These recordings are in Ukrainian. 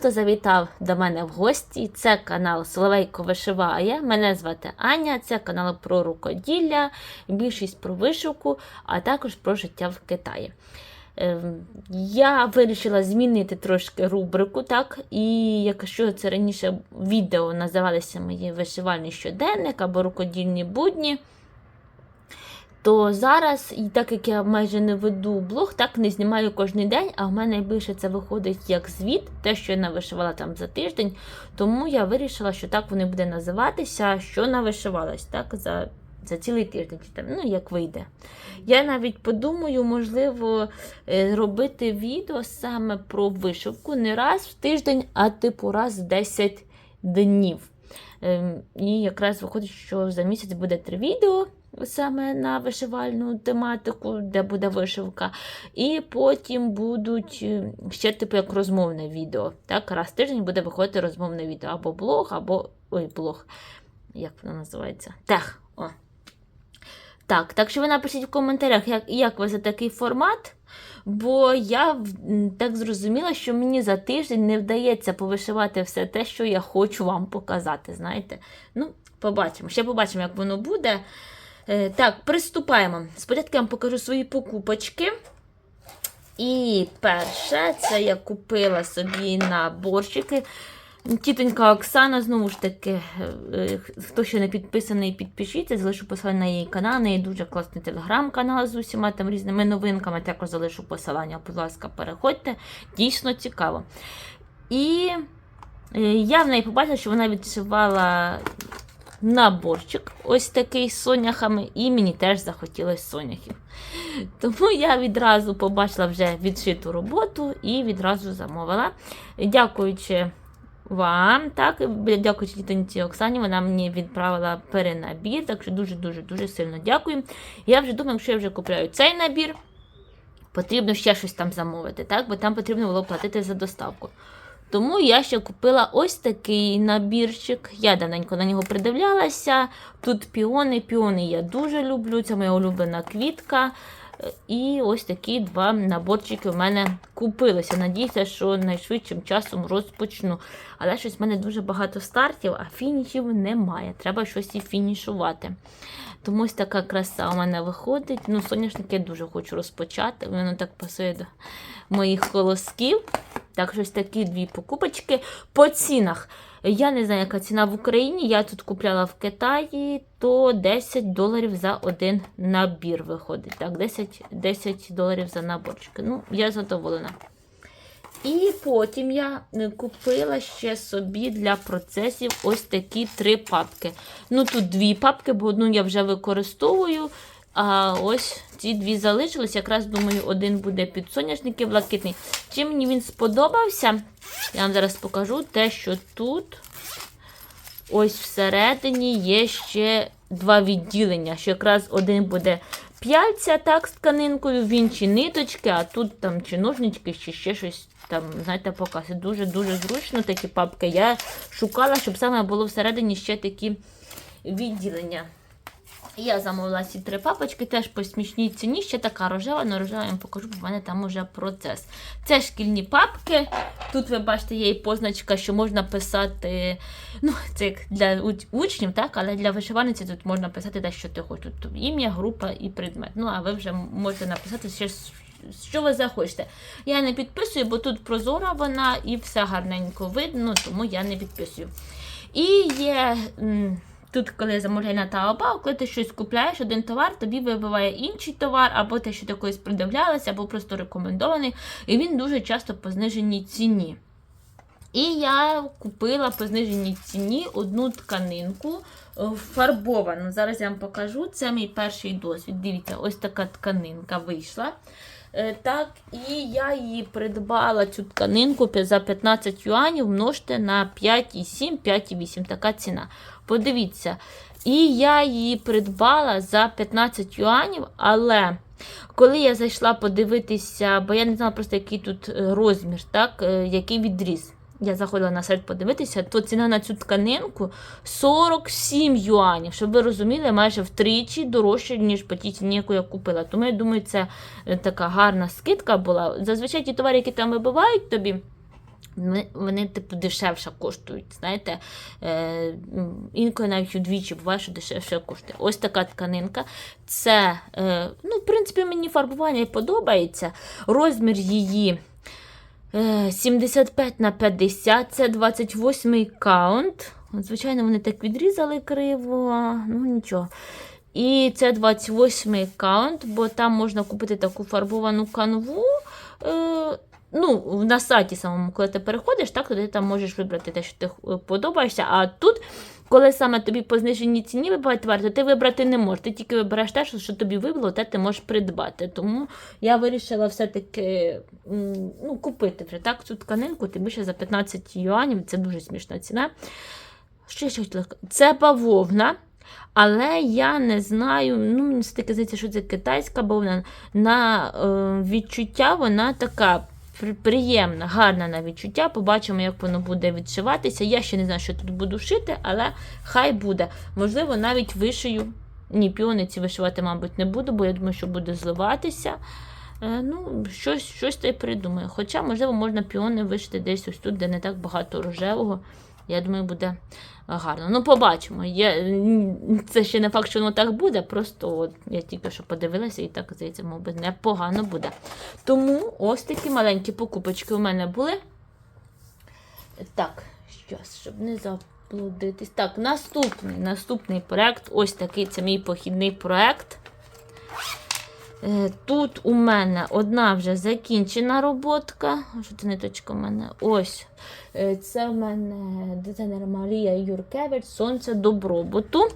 хто завітав до мене в гості. Це канал Соловейко Вишиває. Мене звати Аня, це канал про рукоділля, більшість про вишивку, а також про життя в Китаї. Ем, Я вирішила змінити трошки рубрику, так? І якщо це раніше відео називалися мої вишивальний щоденник або рукодільні будні, то зараз, і так як я майже не веду блог, так не знімаю кожен день, а в мене більше це виходить як звіт, те, що я навишивала там за тиждень. Тому я вирішила, що так вони буде називатися, що навишивалась, так, за, за цілий тиждень, чи там, ну, як вийде. Я навіть подумаю, можливо, е, робити відео саме про вишивку не раз в тиждень, а типу раз в 10 днів. Ем, І якраз виходить, що за місяць буде три відео саме на вишивальну тематику, де буде вишивка. І потім будуть е, ще типу як розмовне відео. Так, раз в тиждень буде виходити розмовне відео. Або блог, або. Ой, блог. Як воно називається? Тех. О. Так, так що ви напишіть в коментарях, як, як ви за такий формат. Бо я так зрозуміла, що мені за тиждень не вдається повишивати все те, що я хочу вам показати. Знаєте? Ну, побачимо. Ще побачимо, як воно буде. Е, так, приступаємо. Спочатку я вам покажу свої покупочки. І перше, це я купила собі на борщики. Тітонька Оксана, знову ж таки, е, хто ще не підписаний, підпишіться, залишу посилання на її канал. У неї дуже класний телеграм-канал з усіма там різними новинками. Також залишу посилання, будь ласка, переходьте. Дійсно цікаво. І е, я в неї побачила, що вона відшивала наборчик, ось такий з соняхами, і мені теж захотілося соняхів. Тому я відразу побачила вже відшиту роботу і відразу замовила. Дякуючи вам, так, дякуючи тітоньці Оксані, вона мені відправила перенабір, так що дуже-дуже дуже сильно дякую. Я вже думаю, якщо я вже купляю цей набір, потрібно ще щось там замовити, так, бо там потрібно було платити за доставку. Тому я ще купила ось такий набірчик. Я давненько на нього придивлялася. Тут піони. Піони я дуже люблю, це моя улюблена квітка. І ось такі два наборчики в мене купилися. Надіюся, що найшвидшим часом розпочну. Але щось в мене дуже багато стартів, а фінішів немає. Треба щось і фінішувати. Тому ось така краса у мене виходить. Ну, соняшники я дуже хочу розпочати. Воно так пасує до моїх колосків. Так, щось такі дві покупочки. По цінах. Я не знаю, яка ціна в Україні. Я тут купляла в Китаї, то 10 доларів за один набір виходить. Так, 10 10 доларів за наборчики. Ну, я задоволена. І потім я купила ще собі для процесів ось такі три папки. Ну, тут дві папки, бо одну я вже використовую. А ось ці дві залишились. Якраз думаю, один буде під соняшники блакитний. Чим мені він сподобався, я вам зараз покажу те, що тут ось всередині є ще два відділення. Що якраз один буде п'яльця так з тканинкою, в інші ниточки, а тут там чи ножнички, чи ще щось там, знаєте, покази. Дуже-дуже зручно такі папки. Я шукала, щоб саме було всередині ще такі відділення. Я замовила ці три папочки, теж по смішній ціні, ще така рожева, але рожева я вам покажу, бо в мене там уже процес. Це шкільні папки. Тут ви бачите, є і позначка, що можна писати. Ну, це як для учнів, так, але для вишивальниці тут можна писати те, що ти хочеш. Тут ім'я, група і предмет. Ну, а ви вже можете написати ще що ви захочете. Я не підписую, бо тут прозора вона і все гарненько видно, тому я не підписую. І є. Тут, коли замовляє на Taobao, коли ти щось купляєш, один товар, тобі вибиває інший товар, або те, що ти колись придивлялася, або просто рекомендований. І він дуже часто по зниженій ціні. І я купила по зниженій ціні одну тканинку е, фарбовану. Зараз я вам покажу. Це мій перший досвід. Дивіться, ось така тканинка вийшла. Е, Так, і я її придбала цю тканинку за 15 юанів, множте на 5,7, 5,8. Така ціна. Подивіться. І я її придбала за 15 юанів, але коли я зайшла подивитися, бо я не знала просто, який тут е, розмір, так, е, який відріз. Я заходила на сайт подивитися, то ціна на цю тканинку 47 юанів. Щоб ви розуміли, майже втричі дорожче, ніж по тій ціні, яку я купила. Тому я думаю, це е, така гарна скидка була. Зазвичай ті товари, які там вибивають тобі, Вони, типу, дешевше коштують. Знаєте, е, інколи навіть удвічі буває, що дешевше коштує. Ось така тканинка. Це, е, ну, в принципі, мені фарбування і подобається. Розмір її 75 на 50, це 28 каунт. Звичайно, вони так відрізали криво, ну нічого. І це 28 каунт, бо там можна купити таку фарбовану канву. Е, ну, на сайті самому, коли ти переходиш, так, то ти там можеш вибрати те, що ти е, подобаєшся. А тут, коли саме тобі по зниженій ціні вибивають товар, то ти вибрати не можеш. Ти тільки вибираєш те, що, тобі вибило, те ти можеш придбати. Тому я вирішила все-таки ну, купити вже так, цю тканинку, тим більше за 15 юанів, це дуже смішна ціна. Що я ще хотіла? Це бавовна. Але я не знаю, ну мені все-таки здається, що це китайська бавовна. На е, відчуття вона така приємна, гарна на відчуття. Побачимо, як воно буде відшиватися. Я ще не знаю, що тут буду шити, але хай буде. Можливо, навіть вишию. Ні, піониці вишивати, мабуть, не буду, бо я думаю, що буде зливатися. Е, ну, щось, щось та й придумаю. Хоча, можливо, можна піони вишити десь ось тут, де не так багато рожевого. Я думаю, буде гарно. Ну, побачимо. Я, це ще не факт, що воно так буде. Просто от, я тільки що подивилася і так, здається, мабуть, непогано буде. Тому ось такі маленькі покупочки у мене були. Так, щас, щоб не заблудитись. Так, наступний, наступний проект. Ось такий це мій похідний проект. Е, Тут у мене одна вже закінчена роботка. Що це у мене? Ось. Е, Це в мене дизайнер Марія Юркевич, Сонце добробуту.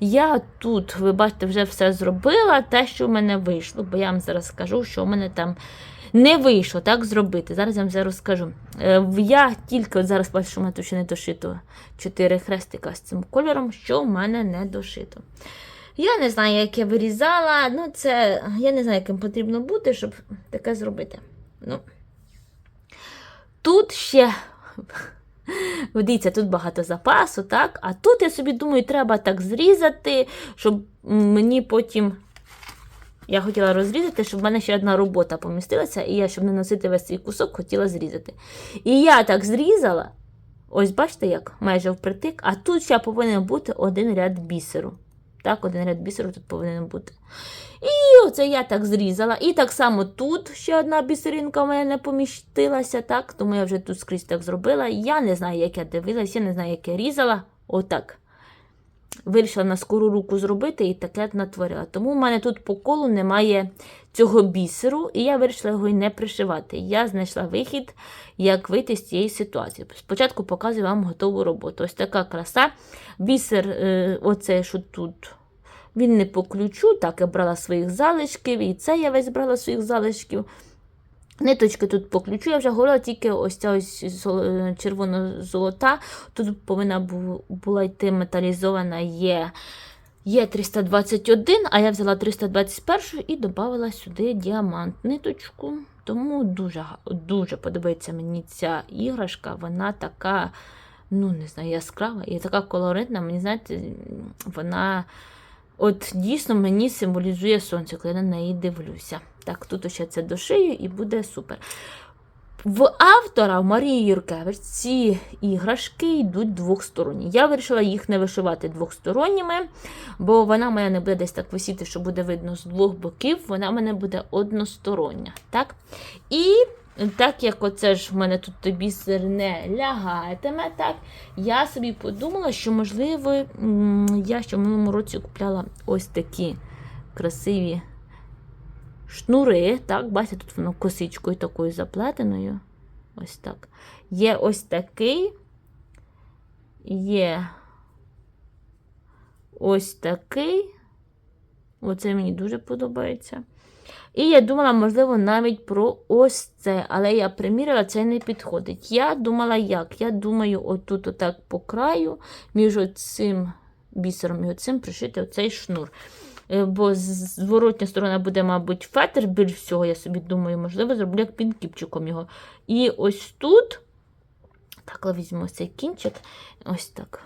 Я тут, ви бачите, вже все зробила, те, що в мене вийшло, бо я вам зараз скажу, що в мене там не вийшло так зробити. Зараз я вам все розкажу. Е, Я тільки от зараз бачу, що в мене тут ще не дошито 4 хрестика з цим кольором, що в мене не дошито. Я не знаю, як я вирізала. Ну, це я не знаю, яким потрібно бути, щоб таке зробити. Ну. Тут ще. Дивіться, тут багато запасу, так? А тут, я собі думаю, треба так зрізати, щоб мені потім. Я хотіла розрізати, щоб в мене ще одна робота помістилася, і я, щоб не носити весь цей кусок, хотіла зрізати. І я так зрізала. Ось бачите, як майже впритик, а тут ще повинен бути один ряд бісеру. Так, один ряд бісеру тут повинен бути. І оце я так зрізала. І так само тут ще одна бісеринка в мене не помістилася, так, тому я вже тут скрізь так зробила. Я не знаю, як я дивилась, я не знаю, як я різала. Отак. Вирішила на скору руку зробити і таке натворила. Тому в мене тут по колу немає цього бісеру, і я вирішила його і не пришивати. Я знайшла вихід, як вийти з цієї ситуації. Спочатку показую вам готову роботу. Ось така краса. Бісер, е, оце, що тут. Він не по ключу, так я брала своїх залишків, і це я весь брала своїх залишків. Ниточки тут по ключу, я вже говорила, тільки ось ця ось е, червоно-золота. Тут повинна була йти металізована є, є 321, а я взяла 321 і додала сюди діамант ниточку. Тому дуже, дуже подобається мені ця іграшка. Вона така, ну не знаю, яскрава і така колоритна. Мені знаєте, вона. От дійсно мені символізує сонце, коли я на неї дивлюся. Так, тут ще це дошию і буде супер. В автора Марії Юркевич ці іграшки йдуть двохсторонні. Я вирішила їх не вишивати двохсторонніми, бо вона моя не буде десь так висіти, що буде видно з двох боків, вона мене буде одностороння. Так? І так як оце ж в мене тут бісер не лягатиме, так, я собі подумала, що, можливо, я ще в минулому році купляла ось такі красиві шнури. Так, бачите, тут воно косичкою такою заплетеною. Ось так. Є ось такий. Є ось такий. Оце мені дуже подобається. І я думала, можливо, навіть про ось це, але я приміряла, це не підходить. Я думала, як? Я думаю, отут, отак по краю, між цим бісером і оцим пришити оцей шнур. Е, Бо зворотня сторона буде, мабуть, фетр більш всього, я собі думаю, можливо, зроблю як пінкіпчиком його. І ось тут, так, візьму цей кінчик, ось так.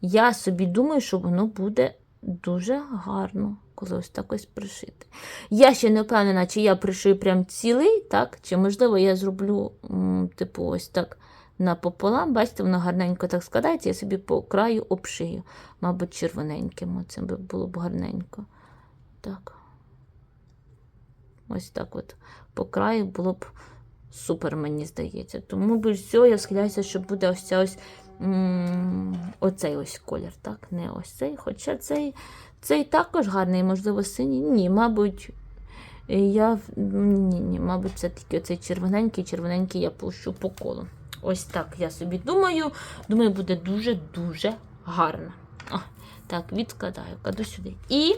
Я собі думаю, що воно буде дуже гарно. коли ось так ось пришити. Я ще не впевнена, чи я пришию прям цілий, так? Чи можливо я зроблю, типу, ось так напополам. Бачите, воно гарненько так складається, я собі по краю обшию. Мабуть, червоненьким. Це було б гарненько. Так. Ось так от по краю було б супер, мені здається. Тому більш всього я схиляюся, що буде ось ця ось оцей ось колір, так? Не ось цей. Хоча цей, цей також гарний, можливо, синій. Ні, мабуть, я ні, ні, мабуть, це тільки оцей червоненький, червоненький я пущу по колу. Ось так я собі думаю. Думаю, буде дуже-дуже гарно. О, так, відкладаю, кладу сюди. І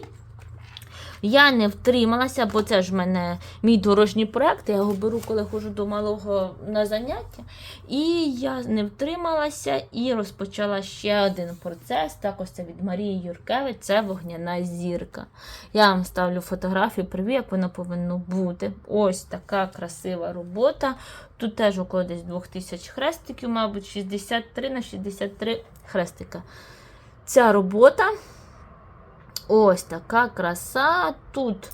я не втрималася, бо це ж в мене мій дорожній проєкт. Я його беру, коли ходжу до малого на заняття. І я не втрималася і розпочала ще один процес. Так, ось це від Марії Юркевич, це вогняна зірка. Я вам ставлю фотографію, привіт, як воно повинно бути. Ось така красива робота. Тут теж около десь 2000 хрестиків, мабуть, 63 на 63 хрестика. Ця робота. Ось така краса. Тут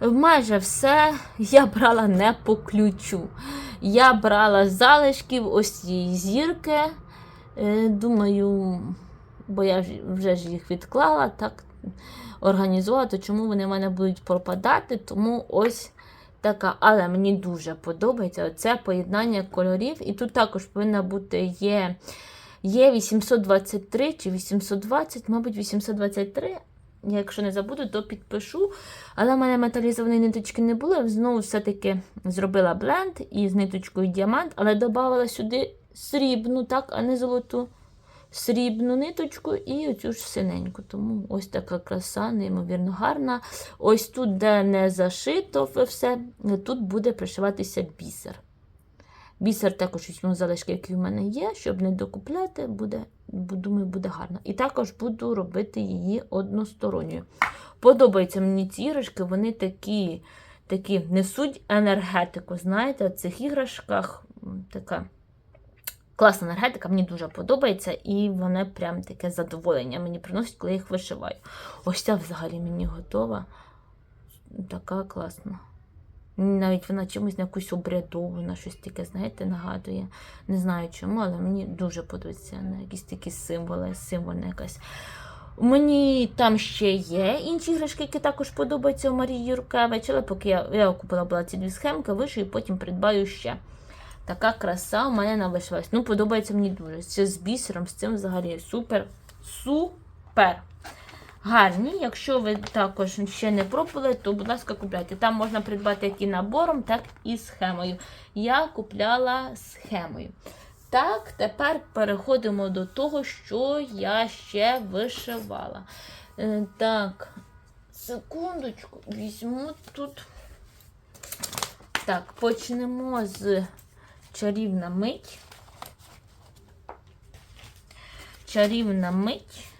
майже все я брала не по ключу. Я брала залишків ось цієї зірки. Е, Думаю, бо я вже ж їх відклала, так організувала, то чому вони в мене будуть пропадати, тому ось така. Але мені дуже подобається оце поєднання кольорів. І тут також повинна бути є, є 823 чи 820, мабуть, 823. Я, якщо не забуду, то підпишу. Але в мене металізованої ниточки не було. Знову все-таки зробила бленд із ниточкою діамант, але додала сюди срібну, так, а не золоту. Срібну ниточку і оцю ж синеньку. Тому ось така краса, неймовірно гарна. Ось тут, де не зашито все, тут буде пришиватися бісер. Бісер також візьму залишки, які в мене є, щоб не докупляти, буде, бу- думаю, буде гарно. І також буду робити її односторонньою. Подобаються мені ці іграшки, вони такі, такі несуть енергетику. Знаєте, в цих іграшках така класна енергетика, мені дуже подобається, і вони прям таке задоволення мені приносять, коли я їх вишиваю. Ось ця взагалі мені готова. Така класна. Навіть вона чимось на якусь обрядову, на щось таке, знаєте, нагадує. Не знаю чому, але мені дуже подобається на якісь такі символи, символьна якась. Мені там ще є інші іграшки, які також подобаються у Марії Юркевич, але поки я, я купила була ці дві схемки, вишию і потім придбаю ще. Така краса у мене навишилась. Ну, подобається мені дуже. Це з бісером, з цим взагалі супер. Супер. Гарні. Якщо ви також ще не пробували, то, будь ласка, купляйте. Там можна придбати як і набором, так і схемою. Я купляла схемою. Так, тепер переходимо до того, що я ще вишивала. Е, Так, секундочку, візьму тут. Так, почнемо з чарівна мить. Чарівна мить.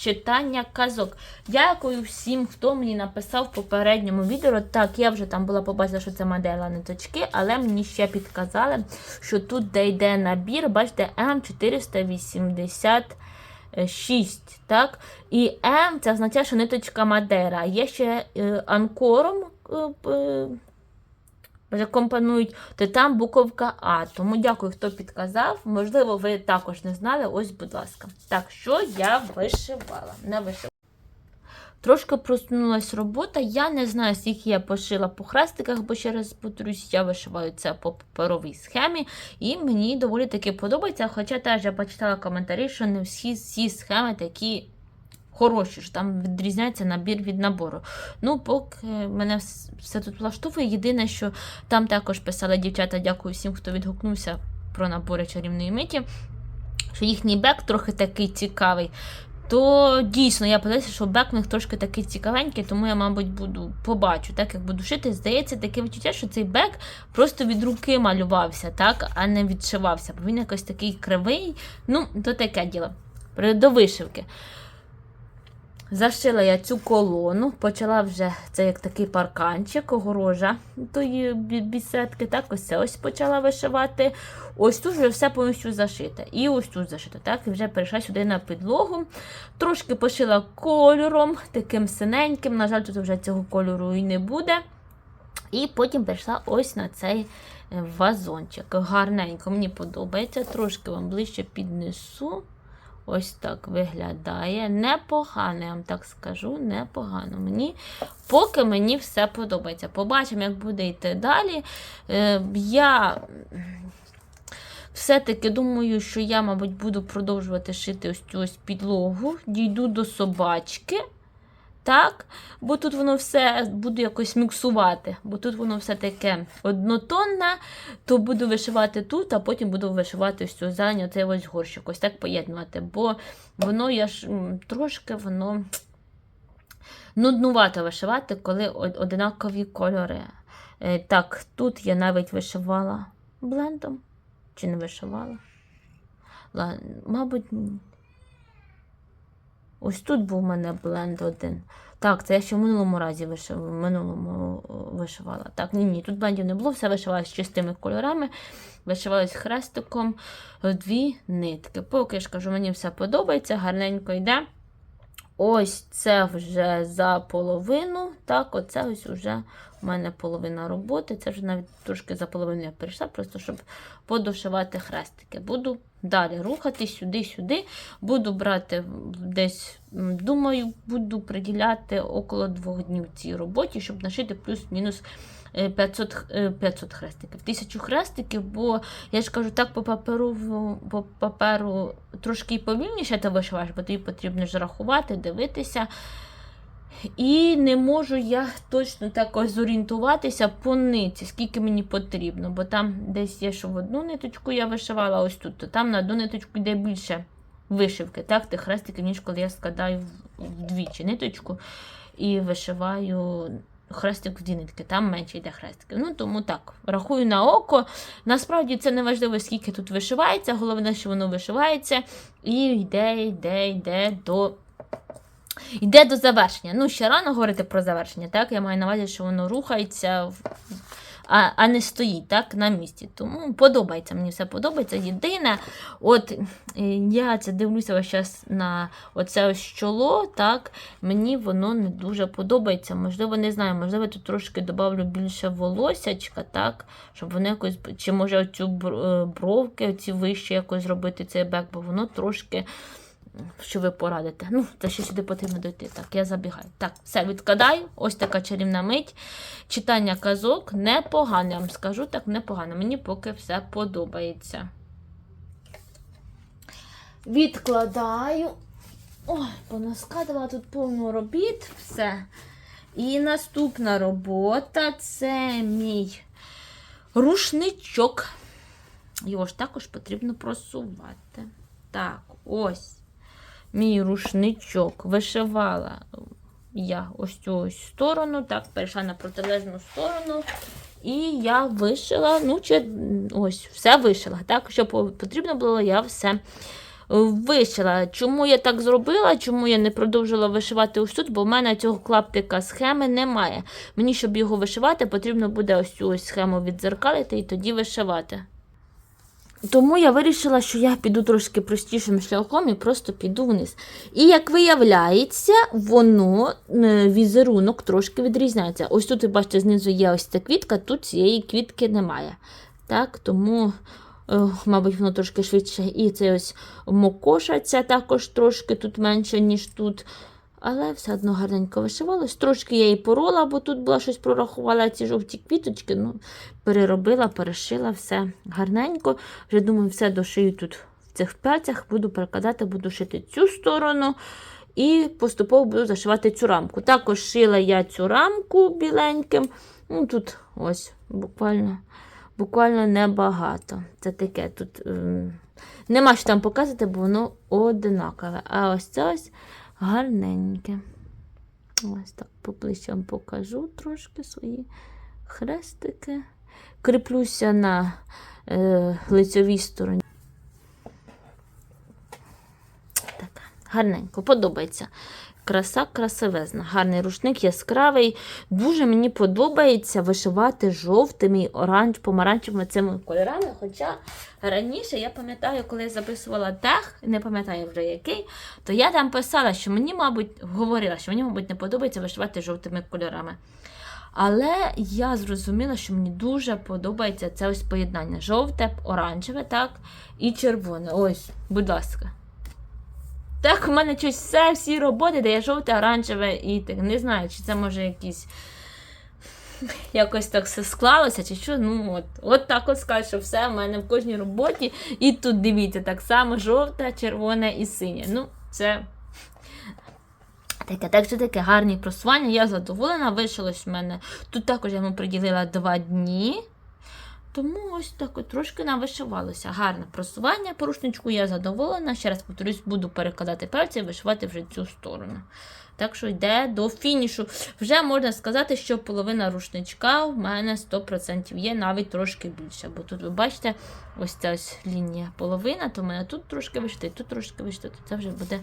Читання казок. Дякую всім, хто мені написав в попередньому відео. Так, я вже там була побачила, що це модела ниточки, але мені ще підказали, що тут, де йде набір, бачите, М486. Так? І М це означає, що ниточка Мадера. Є ще е, анкором. е, е, компонують, то там буковка А. Тому дякую, хто підказав. Можливо, ви також не знали. Ось, будь ласка. Так, що я вишивала? Не вишивала. Трошки просунулась робота. Я не знаю, скільки я пошила по хрестиках, бо ще раз повторюсь, я вишиваю це по паперовій схемі, і мені доволі таки подобається. Хоча теж я почитала коментарі, що не всі ці схеми такі хороші, що там відрізняється набір від набору. Ну, поки мене все тут влаштовує. Єдине, що там також писали дівчата, дякую всім, хто відгукнувся про набори чарівної миті, що їхній бек трохи такий цікавий. То дійсно я подивилася, що бек в них трошки такий цікавенький, тому я, мабуть, буду побачу, так як буду шити. Здається, таке відчуття, що цей бек просто від руки малювався, так, а не відшивався. Бо він якось такий кривий. Ну, то таке діло. До вишивки. Зашила я цю колону, почала вже це як такий парканчик, огорожа тої бі- бісетки. Так, ось це ось почала вишивати. Ось тут вже все повністю зашите. І ось тут зашито. Так, і вже перейшла сюди на підлогу. Трошки пошила кольором, таким синеньким. На жаль, тут вже цього кольору і не буде. І потім перейшла ось на цей е, вазончик. Гарненько, мені подобається. Трошки вам ближче піднесу. Ось так виглядає. Непогано, я вам так скажу, непогано. Мені, поки мені все подобається. Побачимо, як буде йти далі. Е, я все-таки думаю, що я, мабуть, буду продовжувати шити ось цю ось підлогу. Дійду до собачки. Так, бо тут воно все буду якось міксувати, бо тут воно все таке однотонне, то буду вишивати тут, а потім буду вишивати ось цю зелень, оцей ось горщик, ось так поєднувати. Бо воно я ж трошки воно нуднувато вишивати, коли од- одинакові кольори. Е, Так, тут я навіть вишивала блендом. Чи не вишивала? Ла- Мабуть. Ось тут був у мене бленд один. Так, це я ще в минулому разі вишив, в минулому вишивала. Так, ні, ні, тут блендів не було, все вишивалось чистими кольорами, вишивалось хрестиком дві нитки. Поки ж кажу, мені все подобається, гарненько йде. Ось це вже за половину. Так, оце ось вже у мене половина роботи. Це вже навіть трошки за половину я перейшла, просто щоб подошивати хрестики. Буду далі рухати сюди-сюди. Буду брати десь, думаю, буду приділяти около двох днів цій роботі, щоб нашити плюс-мінус е, 500, е, 500 хрестиків. 1000 хрестиків, бо я ж кажу, так по паперу, по паперу трошки повільніше ти вишиваєш, бо тобі потрібно ж рахувати, дивитися. І не можу я точно так зорієнтуватися по ниці, скільки мені потрібно. Бо там десь є, що в одну ниточку я вишивала ось тут, то там на одну ниточку йде більше вишивки, так, тих хрестиків, ніж коли я складаю вдвічі ниточку і вишиваю хрестик в дві нитки, там менше йде хрестиків. Ну тому так, рахую на око. Насправді це не важливо, скільки тут вишивається, головне, що воно вишивається і йде, йде, йде до. Йде до завершення. Ну, ще рано говорити про завершення, так? Я маю на увазі, що воно рухається, а, а не стоїть так, на місці. Тому подобається, мені все подобається. Єдине, от е, я це дивлюся весь час на оце ось чоло, так, мені воно не дуже подобається. Можливо, не знаю, можливо, тут трошки додавлю більше волосячка, так, щоб воно якось, чи може оцю е, бровки, оці вище якось зробити цей бек, бо воно трошки що ви порадите. Ну, це ще сюди потрібно дойти. Так, я забігаю. Так, все, відкладаю. Ось така чарівна мить. Читання казок непогано, я вам скажу так, непогано. Мені поки все подобається. Відкладаю. Ой, понаскадувала тут повну робіт. Все. І наступна робота це мій рушничок. Його ж також потрібно просувати. Так, ось мій рушничок вишивала я ось цю ось сторону, так, перейшла на протилежну сторону. І я вишила, ну, чи ось, все вишила. Так, що потрібно було, я все вишила. Чому я так зробила? Чому я не продовжила вишивати ось тут? Бо в мене цього клаптика схеми немає. Мені, щоб його вишивати, потрібно буде ось цю ось схему віддзеркалити і тоді вишивати. Тому я вирішила, що я піду трошки простішим шляхом і просто піду вниз. І як виявляється, воно е, візерунок трошки відрізняється. Ось тут, ви бачите, знизу є ось ця квітка, тут цієї квітки немає. Так, тому, е, мабуть, воно трошки швидше. І це ось мокоша, ця також трошки тут менше, ніж тут. Але все одно гарненько вишивалось. Трошки я її порола, бо тут була щось прорахувала ці жовті квіточки. Ну, переробила, перешила все гарненько. Вже думаю, все дошию тут в цих п'ятцях, буду перекладати, буду шити цю сторону. І поступово буду зашивати цю рамку. Також шила я цю рамку біленьким. Ну, тут ось буквально буквально небагато. Це таке тут ем, нема що там показувати, бо воно одинакове. А ось це ось гарненьке. Ось так по плечам покажу трошки свої хрестики. Кріплюся на е, лицьовій стороні. Так, Гарненько, подобається. Краса красивезна. Гарний рушник, яскравий. Дуже мені подобається вишивати жовтими, оранж, помаранчевими цими кольорами. Хоча раніше я пам'ятаю, коли я записувала тех, не пам'ятаю вже який, то я там писала, що мені, мабуть, говорила, що мені, мабуть, не подобається вишивати жовтими кольорами. Але я зрозуміла, що мені дуже подобається це ось поєднання жовте, оранжеве, так, і червоне. Ось, будь ласка. Так, в мене щось все, всі роботи, де є жовте, оранжеве і так. Не знаю, чи це може якісь. Якось так все склалося, чи що. Ну, от, от так от скажу, що все в мене в кожній роботі. І тут дивіться, так само жовте, червоне і синє. Ну, це таке, так що таке гарні просування. Я задоволена, вишилось в мене. Тут також я йому приділила два дні. Тому ось так от трошки навишивалося. Гарне просування по рушничку, я задоволена. Ще раз повторюсь, буду перекладати пальці і вишивати вже цю сторону. Так що йде до фінішу. Вже можна сказати, що половина рушничка в мене 100% є, навіть трошки більше. Бо тут, ви бачите, ось ця ось лінія половина, то в мене тут трошки вишити, тут трошки вишити, то це вже буде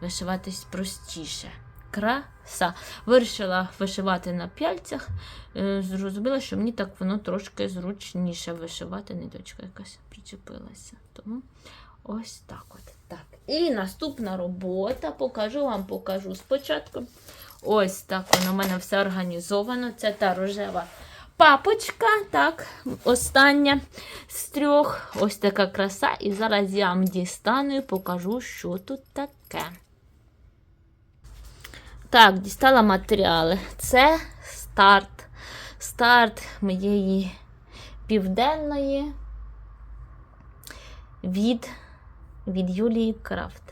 вишиватись простіше. Краса. Вирішила вишивати на пяльцях. Е, Зрозуміла, що мені так воно трошки зручніше вишивати. Ниточка якась причепилася. Тому ось так от. Так. І наступна робота. Покажу вам, покажу спочатку. Ось так воно в мене все організовано. Це та рожева папочка. Так, остання з трьох. Ось така краса. І зараз я вам дістану і покажу, що тут таке. Так, дістала матеріали. Це старт. Старт моєї південної від, від Юлії Крафт.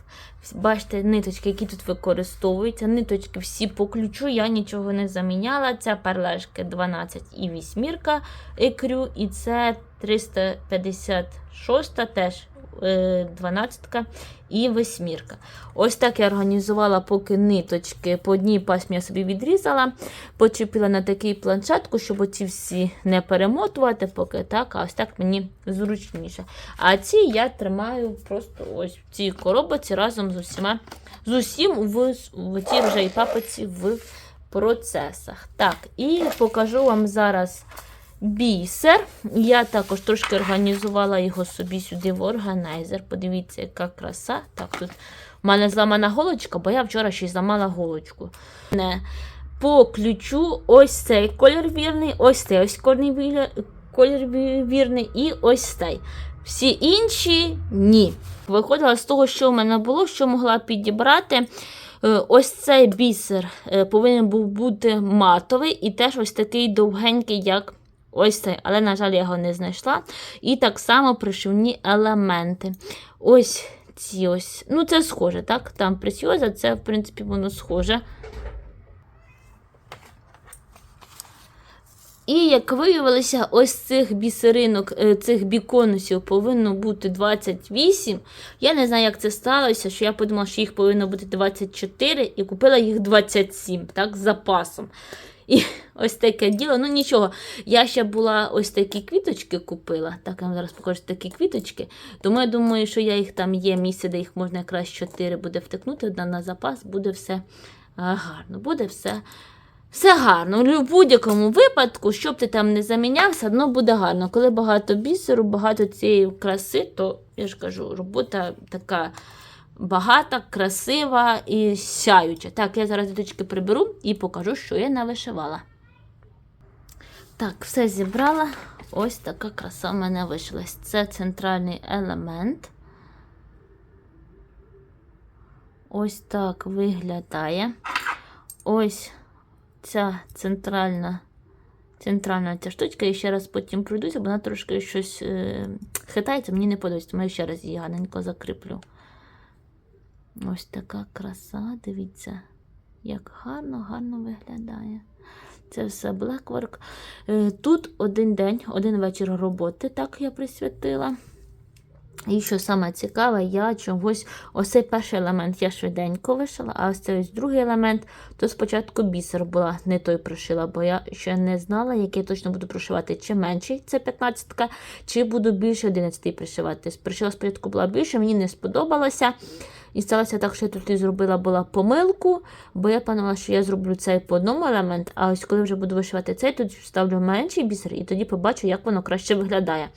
Бачите, ниточки, які тут використовуються. Ниточки всі по ключу, я нічого не заміняла. Це перлешки 12 і вісьмірка екрю, і це 356 теж 12 і восьмірка. Ось так я організувала поки ниточки. По одній пасмі я собі відрізала, почепила на такий планшетку, щоб оці всі не перемотувати, поки так, а ось так мені зручніше. А ці я тримаю просто ось в цій коробці разом з усіма, з усім в, в цій вже і папиці в процесах. Так, і покажу вам зараз бісер. Я також трошки організувала його собі сюди в органайзер. Подивіться, яка краса. Так, тут у мене зламана голочка, бо я вчора ще й зламала голочку. Не. По ключу ось цей колір вірний, ось цей ось колір вір- колір ві- вірний і ось цей. Всі інші ні. Виходила з того, що в мене було, що могла підібрати. Е, Ось цей бісер е, повинен був бути матовий і теж ось такий довгенький, як ось цей, але, на жаль, я його не знайшла. І так само пришивні елементи. Ось ці ось. Ну, це схоже, так? Там пресіоза, це, в принципі, воно схоже. І як виявилося, ось цих бісеринок, е, цих біконусів повинно бути 28. Я не знаю, як це сталося, що я подумала, що їх повинно бути 24 і купила їх 27, так, з запасом. І ось таке діло. Ну нічого, я ще була ось такі квіточки купила. Так, я вам зараз покажу такі квіточки. Тому я думаю, що я їх там є місце, де їх можна якраз 4 буде втикнути, одна на запас, буде все гарно. Буде все. Все гарно. У будь-якому випадку, щоб ти там не заміняв, все одно буде гарно. Коли багато бісеру, багато цієї краси, то я ж кажу, робота така багата, красива і сяюча. Так, я зараз діточки приберу і покажу, що я навишивала. Так, все зібрала. Ось така краса в мене вийшлась. Це центральний елемент. Ось так виглядає. Ось ця центральна центральна ця штучка. І ще раз потім пройдуся, бо вона трошки щось е, хитається, мені не подобається, тому я ще раз її гарненько закріплю. Ось така краса, дивіться, як гарно, гарно виглядає. Це все Blackwork. Е, Тут один день, один вечір роботи, так я присвятила. І що саме цікаве, я чогось ось цей перший елемент я швиденько вишила, а ось цей ось другий елемент, то спочатку бісер була, не той прошила, бо я ще не знала, який я точно буду прошивати, чи менший, це 15-ка, чи буду більше 11 пришивати. Пришила спочатку була більше, мені не сподобалося. І сталося так, що я тут і зробила була помилку, бо я планувала, що я зроблю цей по одному елемент, а ось коли вже буду вишивати цей, тоді вставлю менший бісер і тоді побачу, як воно краще виглядає.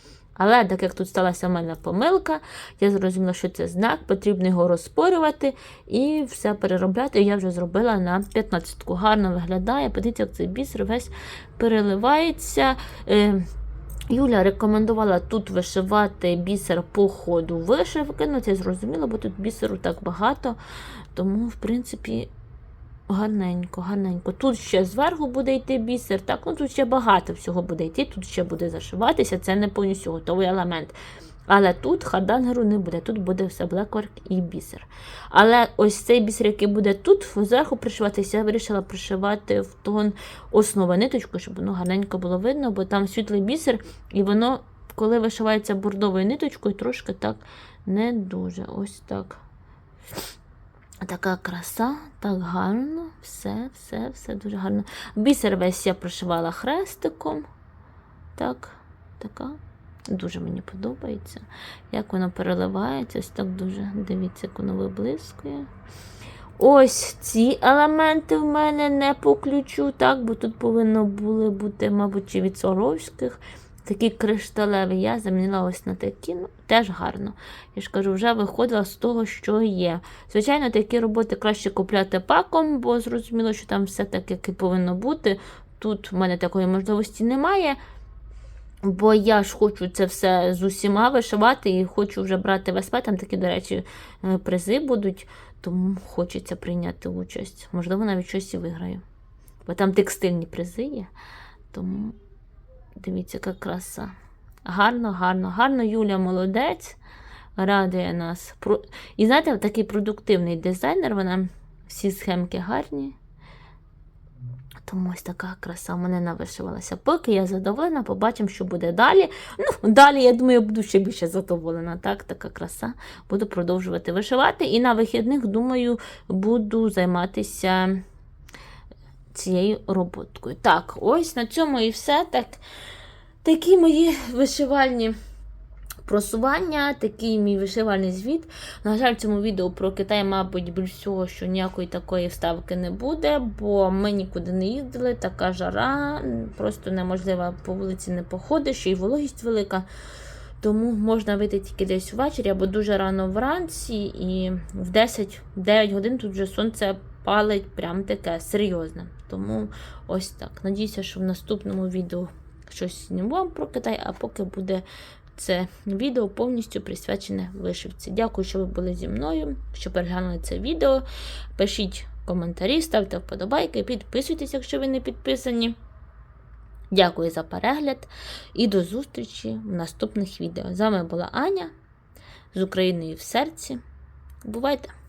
Але так як тут сталася в мене помилка, я зрозуміла, що це знак, потрібно його розпорювати і все переробляти. Я вже зробила на 15-ку. Гарно виглядає. Подивіться, як цей бісер весь переливається. Е, Юля рекомендувала тут вишивати бісер по ходу вишивки. Ну, це зрозуміло, бо тут бісеру так багато. Тому, в принципі, гарненько, гарненько. Тут ще зверху буде йти бісер. Так, ну тут ще багато всього буде йти, тут ще буде зашиватися. Це не повністю готовий елемент. Але тут хардангеру не буде, тут буде все блекворк і бісер. Але ось цей бісер, який буде тут, зверху пришиватися, я вирішила пришивати в тон основи ниточку, щоб воно гарненько було видно, бо там світлий бісер, і воно, коли вишивається бордовою ниточкою, трошки так не дуже. Ось так. Така краса, так гарно, все, все, все дуже гарно. Бісер весь я прошивала хрестиком. Так, така. Дуже мені подобається. Як воно переливається, ось так дуже. Дивіться, як воно виблискує. Ось ці елементи в мене не по ключу, так, бо тут повинно були бути, мабуть, чи від Соровських. Такі кришталеві. Я замінила ось на такі. Ну, теж гарно. Я ж кажу, вже виходила з того, що є. Звичайно, такі роботи краще купляти паком, бо зрозуміло, що там все так, як і повинно бути. Тут в мене такої можливості немає. Бо я ж хочу це все з усіма вишивати і хочу вже брати ВСП. Там такі, до речі, е, призи будуть, тому хочеться прийняти участь. Можливо, навіть щось і виграю. Бо там текстильні призи є. Тому дивіться, яка краса. Гарно, гарно, гарно. Юля молодець. Радує нас. І знаєте, такий продуктивний дизайнер, вона всі схемки гарні. Тому ось така краса в мене навишивалася. Поки я задоволена, побачимо, що буде далі. Ну, далі, я думаю, я буду ще більше задоволена. Так, така краса. Буду продовжувати вишивати. І на вихідних, думаю, буду займатися цією роботкою. Так, ось на цьому і все. Так, такі мої вишивальні просування, такий мій вишивальний звіт. На жаль, в цьому відео про Китай, мабуть, більш всього, що ніякої такої вставки не буде, бо ми нікуди не їздили, така жара, просто неможливо по вулиці не походиш, і вологість велика. Тому можна вийти тільки десь ввечері або дуже рано вранці, і в 10-9 годин тут вже сонце палить прям таке серйозне. Тому ось так. Надіюся, що в наступному відео щось не вам про а поки буде це відео повністю присвячене вишивці. Дякую, що ви були зі мною, що переглянули це відео. Пишіть коментарі, ставте вподобайки, підписуйтесь, якщо ви не підписані. Дякую за перегляд і до зустрічі в наступних відео. З вами була Аня з Україною в серці. Бувайте!